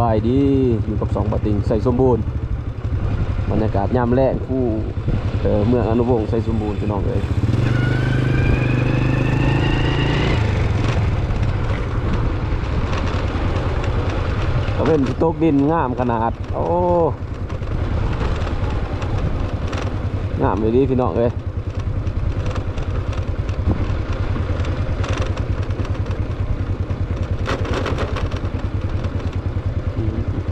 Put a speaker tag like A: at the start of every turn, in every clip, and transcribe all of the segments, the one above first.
A: บายดีอยู่กับสองปะติงใส่สมบูรณ์บรรยากาศยามแรกผู้เอ่เมืองอนุวงศ์ใส่สมบูรณ์พี่น้องเลยตะเวนตกดินงามขนาด โอ้งามเลยดีพี่น้องเลยอืม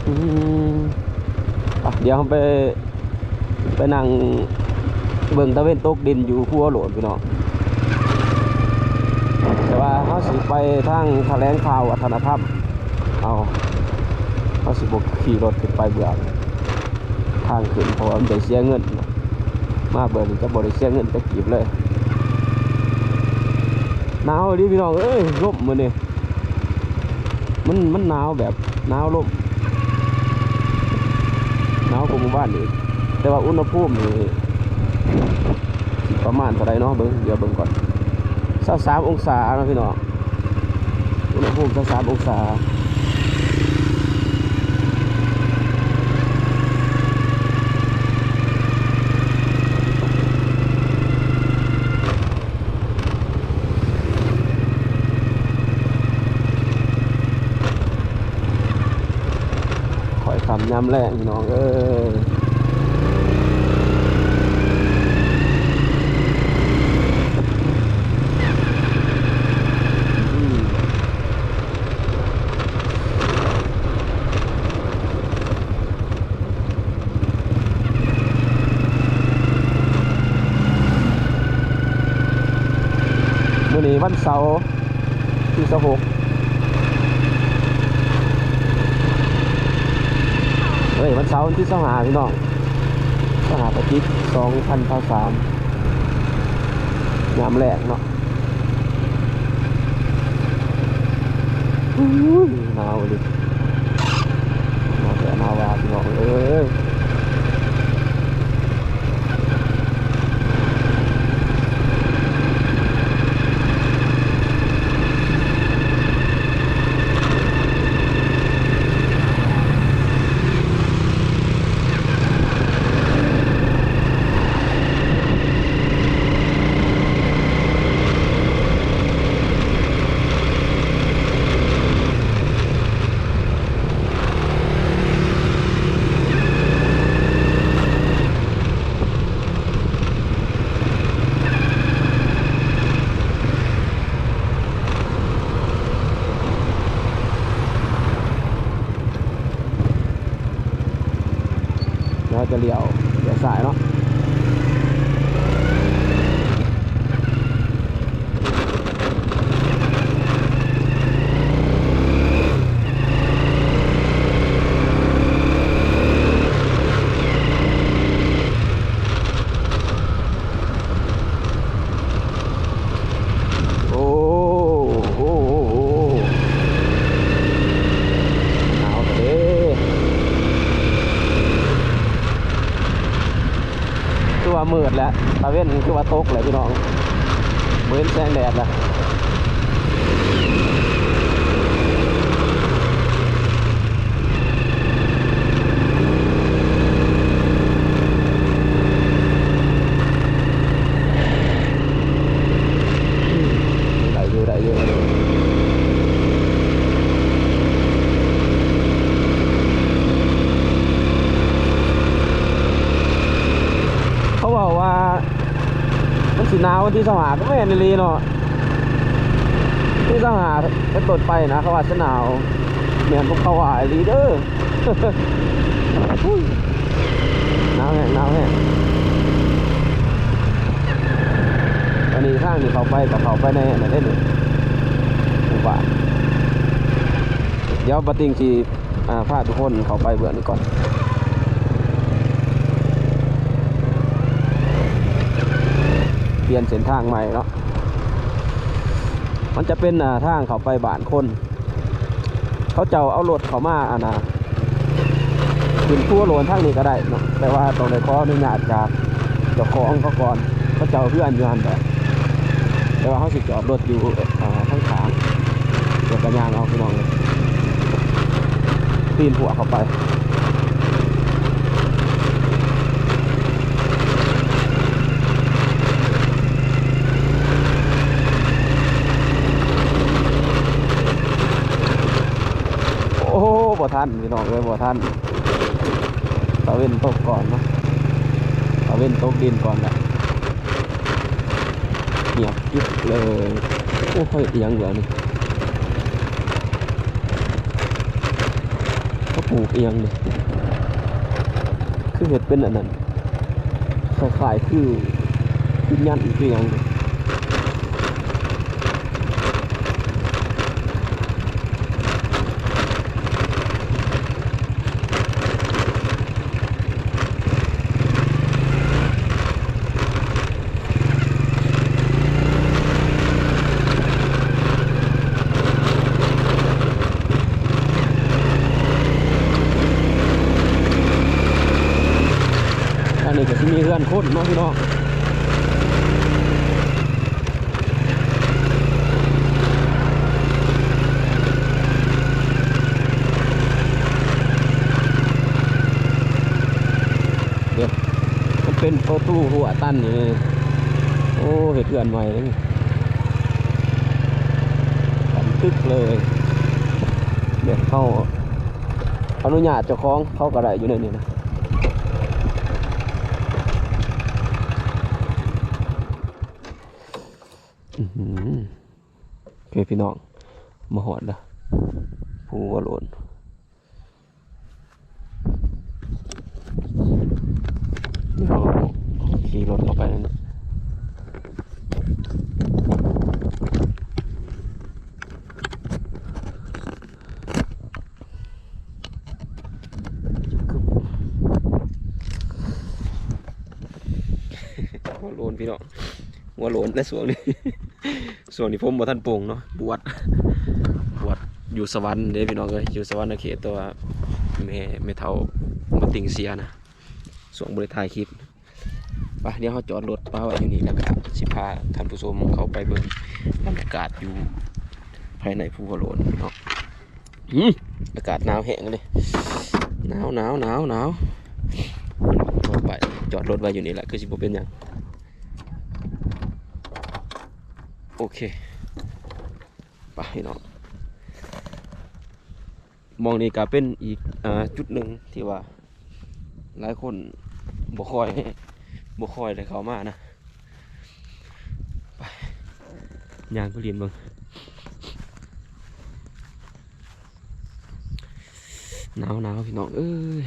A: อะ เดี๋ยวไป ไปนั่งเบิ่งตะเวนตกดินอยู่พัวโหลดพี่น้องแต่ว่าเขาสิไปทางแถลงข่าววัฒนธรรมเอาเขาสิบกขี่รถขึ้นไปเบื่อทางขึ้นเพราะว่ามันได้เสียเงิน มากเบิ่งจะบริเสียเงินจะกีบเลยหนาวดิพี่น้องเอ้ยร่มมือนี่มันมันหนาวแบบหนาวร่ม หนาวกว่าหมู่บ้านอีกแต่ว่าอุณหภูมินี่ประมาณเท่าไรเนาะเบิ้งเดี๋ยวเบิ้งก่อนสามองศาเนาะพี่น้องอุณหภูมิสามองศา คอยคำย้ำแรงพี่น้องเอ้ยอืมมื่อนี้วันเสาร์ที่สิบหก ฮ้ยวันเสาร์วันที่สหาพี่น้องสหาปฏิษสองพันเท่าสามยามแรกเนาะอุ้ยหนาวดิหนาวแต่หนาวว่าพี่น้องเอ้ย เราจะเลี้ยวเลี้ยวสายเนาะโอ้โหโอ้โหโอ้โหหนาวเด้ คือว่า มืดแล้วตาเว้นคือว่าตกเลยพี่น้องเว้นแสงแดดละได้อยู่ได้อยู่เขาบอกว่า มันสีหนาววัน ที่สหาก็ไม่เห็นในรีเนาะที่สหาเป็ต้นไปนะเขาว่าจะหนาวเหมือนพวกเขาว่าไอ้ลีเดอร์อุ้ยหนาวแห้งหนาวแห้งอันนี้ข้างนี่เขาไปกับเขาไปในไหนได้หนึ่งหมู่าเดี๋ยวปะติงสีอ่าพาทุกคนเขาไปเบื่อนี้ก่อน เป ลี่ยนเส้นทางใหม่เนาะมันจะเป็นอ่าทางเขาไปบ้านคน เขาเจ้าเอารถเขามาอ่านะขึ้นทั่วโลนทางนี้ก็ได้เนาะแต่ว่าต้องได้ออนุญาตจากเจ้าของเขาก่อนเขาเจ้าเพื่อนยู่หันแต่แต่ว่าเขาสิจอดรถอยู่อ่าข้างขางเดี๋ยวกระยางเอาพี่น้องเลยตีนหัวเข้าไป บ่ทันพี่น้องเลยบ่ทันตะเว้นตกก่อนนะตะเว้นตกดินก่อนแหละเงียบกิ๊บเลยโอ้ค่อยเอียงเหลือนี่เขาปลูกเอียงเลยคือเห็ดเป็นอันนั้นคล้ายๆคือคือยันอีกคือหยังนี่อันนี้ก็จะมีเพื่อ นเนาะพี่น้องเดี๋ยวมันเป็นประตูหัวตั้นอยู่เลยโอ้เห็ดเพื่อนใหม่เลยกันตึกเลย เดี๋ยวเข้าอนุญาตเจ้าของเข้ากระไดอยู่ในนี้นะ อื้อหือโอ เคพี่น้อง มาหอดละผู้ว่าหลนเดี๋ยวขี่รถเข้าไปนั่นนะหัวโลนพี่น้องหัวโลนและส่วนนี้ ส่วนนี้ผมบ่ท่านโป่งเนาะบวชบวชอยู่สวรรค์เด้พี่น้องเอ้ยอยู่สวรรค์เขตตัวแม่แม่เฒ่ามาติงเสียนะส่วงบริถ่ายคลิปไปเดี๋ยวเขาจอดรถป้าไว้อยู่นี่แล้วก็สิพาท่านผู้ชมเข้าไปเบิ่งบรรยากาศอยู่ภายในภูกระโหลนเนาะอืมอากาศหนาวแห้งเลยหนาวหนาวหนาวหนาวไปจอดรถไว้อยู่นี่แหละคือสิบ่เป็นหยัง โอเคไปพี่น้องมองนี่ก็เป็นอีกอจุดหนึ่งที่ว่า หลายคนบ่คอยบ่คอยได้เขามานะไปยางก็เรียนบิ่งหนาวหนาวพี่น้องเอ้ย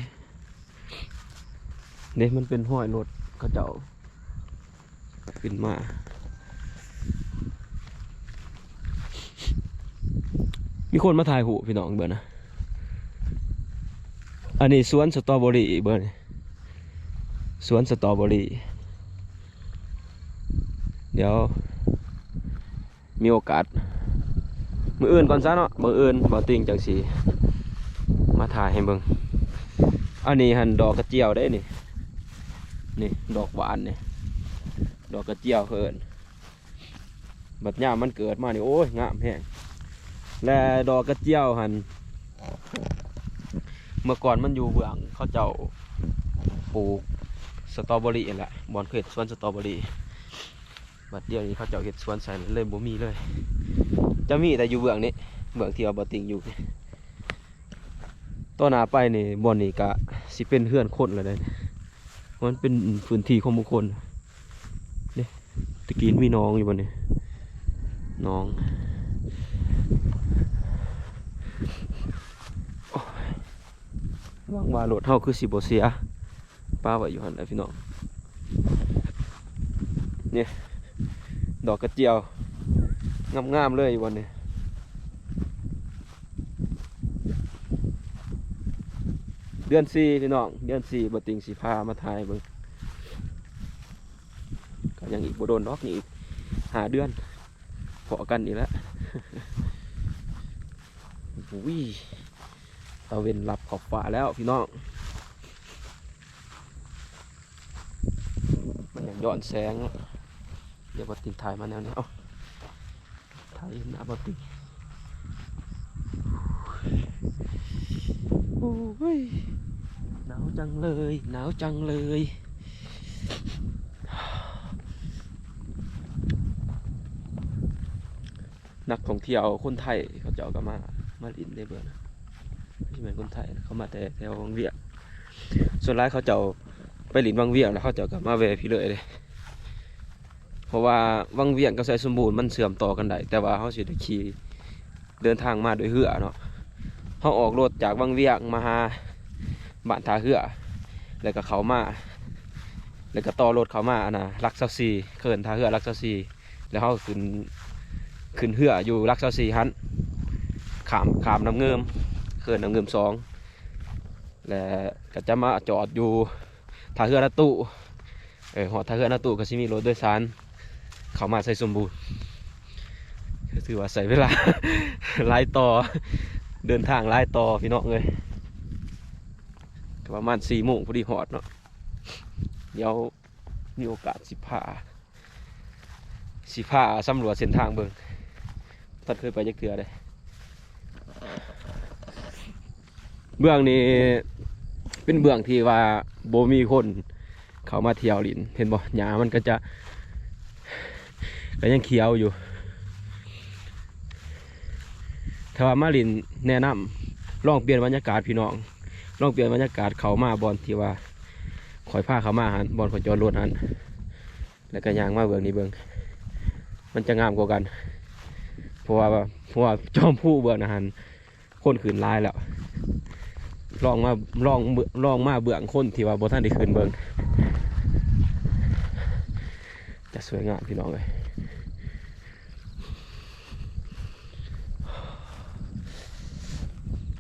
A: เนี่ยมันเป็นห้อยรถเขาเจ้าขึ้นมา มีคนมาถ่ายหูพี่น้องเบอร์นะ อันนี้สวนสตรอเบอรี่เบอร์นี่สวนสตรอเบอรี่ เดี๋ยว มีโอกาส มืออื่นก่อนซะเนาะมืออื่นบ่ติงจังสีมาถ่ายให้เบิ่งอันนี้หันดอกกระเจียวได้นี่ นี่ดอกหวานนี่ ดอกกระเจียวเพิ่นบัดยามันเกิดมานี่โอ้ยงามแฮง และดอกกระเจียวหันเมื่อก่อนมันอยู่เบื้องเขาเจ้าปลูกสตรอเบอรี่แหละบอนเคยเฮ็ดสวนสตรอเบอรี่บัดเดียวนี้เขาเจ้าเห็ดสวนใส่เลยบ่มีเลย จะมีแต่อยู่เบื้องนี้เบื้องที่เอาบอติงอยู่ต่อหนาไปนี่บอนนี้ก็สิเป็นเฮือนคนแล้วเด้มันเป็นพื้นที่ของบุคคลเนี่ตะกี้มีน้องอยู่บนนี้น้อง ห วังว่ารถเฮาคือสิบ่เสียป้าไว้อยู่หั่นแหละพี่น้องนี่ดอกกระเจียวงามๆเลยวันนี้เดือนสี่พี่น้องเดือนสี่บ่ติงสิพามาถ่ายเบิ่งก็ยังอีกบ่โดนดอกนี่อีกหาเดือนพอกันอีกแล้วอุ้ยะเวนรับขอบฟ้าแล้วพี่น้องมันยังย้อนแสง เดี๋ยวบตินถ่ายมาแนวนี้เอาถ่ายหน้าบติโอ้ยหนาวจังเลยหนาวจังเลยนักท่องเที่ยวคนไทยเขาเจ้าก็มา มาลินได้เบิ่งนะ ไม่เหมือนคนไทยเขามาแต่แถววังเวียงส่วนร้ายเขาเจ้าไปหลินวังเวียงแล้วเขาเจ้าก็มาแวพี่เลยเลยเพราะว่าวังเวียงกับไซสมบูรณ์มันเสื่อมต่อกันได้แต่ว่าเขาสิได้ขี่เดินทางมาโดยเรือเนาะเขาออกรถจากวังเวียงมาหาบ้านท่าเรือแล้วก็เขามาแล้วก็ต่อรถเขามานะลักเซาซีเขินท่าเรือลักเซาซีแล้วเขาขึ้นขึ้นเรืออยู่ลักเซาซีฮันขามขามน้ำเงิม เขินน้ำเงิมสองแล้วก็จะมาจอดอยู่ท่าเรือนาตู้เออหอท่าเรือนาตู้ก็สิมีรถโดยสารเข้ามาใส่สมบูรณ์ก็ถือว่าใส่เวลาหลายต่อเดินทางหลายต่อพี่น้องเลยประมาณสี่โมงพอดีหอดเนาะเดี๋ยวมีโอกาสสิพาสิพาสำรวจเส้นทางเบิ่งท่านเคยไปยักเถือเลย เบื้องนี้เป็นเบื้องที่ว่าโบมีคน เขามาเที่ยวลินเห็นบ่หญ้ามันก็จะก็ยังเขียวอยู่ ถ้าว่ามาลินแนะนำลองเปลี่ยนบรรยากาศพี่น้องลองเปลี่ยนบรรยากาศเขามาบอลที่ว่าคอยผ้าเขามาหันบอลขอยจอดรถหันแล้วก็ยางมาเบื้องนี้เบื้องมันจะงามกว่ากันเพราะว่าเพราะว่าจอมผู้เบื้องนะหันคนขืนลายแล้ว ลองมาลองเบิ่งลองมาเบื้องคนที่ว่าบท่านได้คืนเบืองจะสวยงามพี่น้องเลย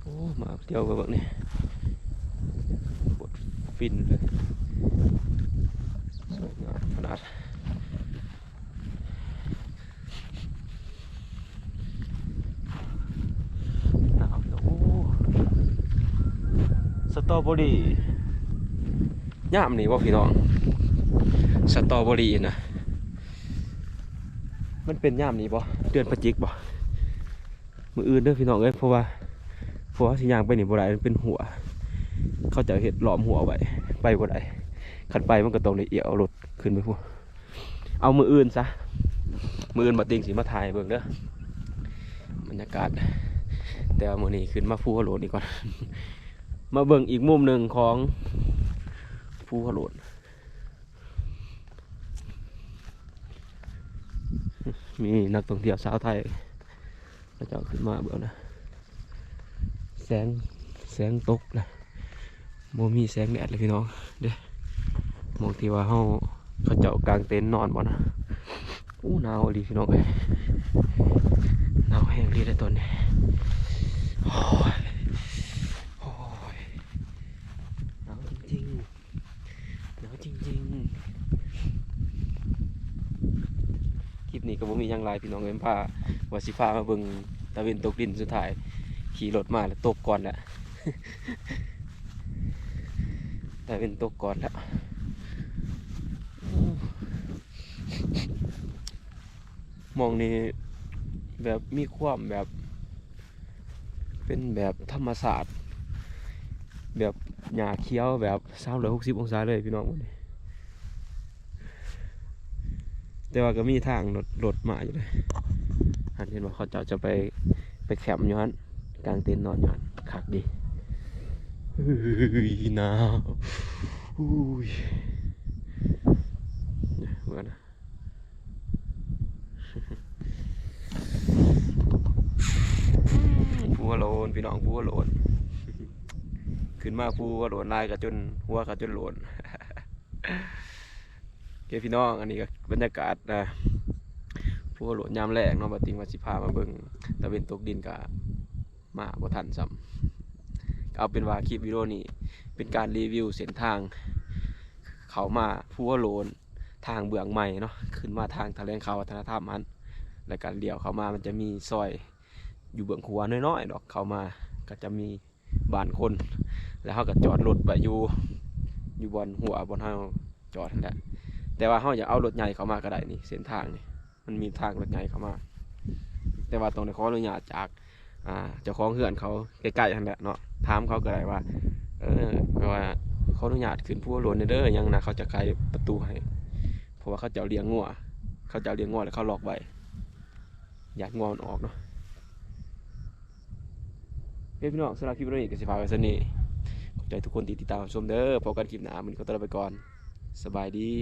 A: โอ้มาเที่ยวกันแบบนี้บดฟินเลยสวยงามขนาดหนาวเดี๋ยวโอ้สต รอเบอรี่ย่ามนี่ว่าพี่น้อง สตรอเบอรี่นะมันเป็นย่ามนี่บ่เดือนพฤศจิกบ่มืออื่นเด้อพี่น้องเอ้ยเพราะว่าเพราะว่าสิยางไปนี่บ่ได้มันเป็นหัว เขาจะเห็ดหลอมหัวไว้ไปบ่ได้ขันไปมันก็ต้องเลยเอี่ยวรถขึ้นไปพูนเอามืออื่นซะมืออื่นมาติงสีมาถ่ายเบิ่งเด้อบรรยากาศ แต่ว่ามือนี้ขึ้นมาภูหัวโหลดนี่ก่อน มาเบิ่งอีกมุมหนึ่งของภูหัวโหลดมีนักท่องเที่ยวสาวไทยเขาจะเอาขึ้นมาเบิ่งนะ แสงแสงตกนะโมมีแสงแดดเลยพี่น้องเด้มองที่ว่าเฮาเขาเจ้ากางเต็นท์นอนบ่นะอู้หนาวดีพี่น้องเอ้ยหนาวแห้งดีเลยตอนนี้โอ้ยโอ้ยหนาวจริงๆหนาวจริงๆคลิป นี้ก็บ่มียังหลายพี่น้องเอ้ยพาว่าสิพามาเบิ่งตะเวนตกดินสุดท้าย ขี่รถมาแล้วตกก่อนแหละต่เป็นตกก่อนแล้วมองนี่แบบมีความแบบ เป็นแบบธรรมศาสตร์ แบบหญ้าเขียวแบบสามร้อยหกสิบองศาเลยพี่น้องวันนี้ แต่ว่าก็มีทางรถรถมาอยู่เลยอันเห็นว่าเขาเจะจะไปไปแคมป์อนกลางเต็นท์นอนยู่หั่นคักดีฮ้ยหนาวอุ้ยเนี่ยเหมือนนะผัวโลนพี่น้องผัวโลนขึ้นมาผัวโลนลายกับจนหัวกับจนโลน เคพี่น้องอันนี้ก็บรรยากาศนะผัวโลนยามแรกเนาะบัติงมาสิพามาเบิ่งตะเวนตกดินกะมาบ่ทันซ้ำเอาเป็นว่าคลิปวิดีโอนี้เป็นการรีวิวเส้นทาง เขามาพัวโลนทางเบื้องใหม่เนาะขึ้นมาทางทะเลงเขาวัฒนธรรมมันแล้วการเลี้ยวเข้ามามันจะมีซอยอยู่เบื้องขวาน้อยๆดอกเข้ามาก็จะมีบ้านคน แล้วเขาก็จอดรถไปอยู่อยู่บนหัวบนเฮาจอดนั่นแหละ แต่ว่าเฮาอยากเอารถใหญ่เข้ามาก็ได้นี่เส้นทางนี่มันมีทางรถใหญ่เข้ามา แต่ว่าต้องได้ขออนุญาตจากเจ้าของเฮือนเขาใกล้ๆนั่นแหละเนาะถามเขาก็ได้ว่า เออแปลว่าขออนุญาตขึ้นผู้หลวนเด้อยังนะเขาจะไขประตูให้เพราะว่าเขาจะเอาเลี้ยงงัวเขาจะเอาเลี้ยงงัวแล้วเขาหลอกไว้อยากงัวมันออกเนาะเฮ้ยพี่น้องสำหรับคลิปนี้ก็สิพาไว้ซะนี่ขอบใจทุกคนที่ติดตามชมเด้อพบกันคลิปหน้ามันก็ตวลาไปก่อน สบายดี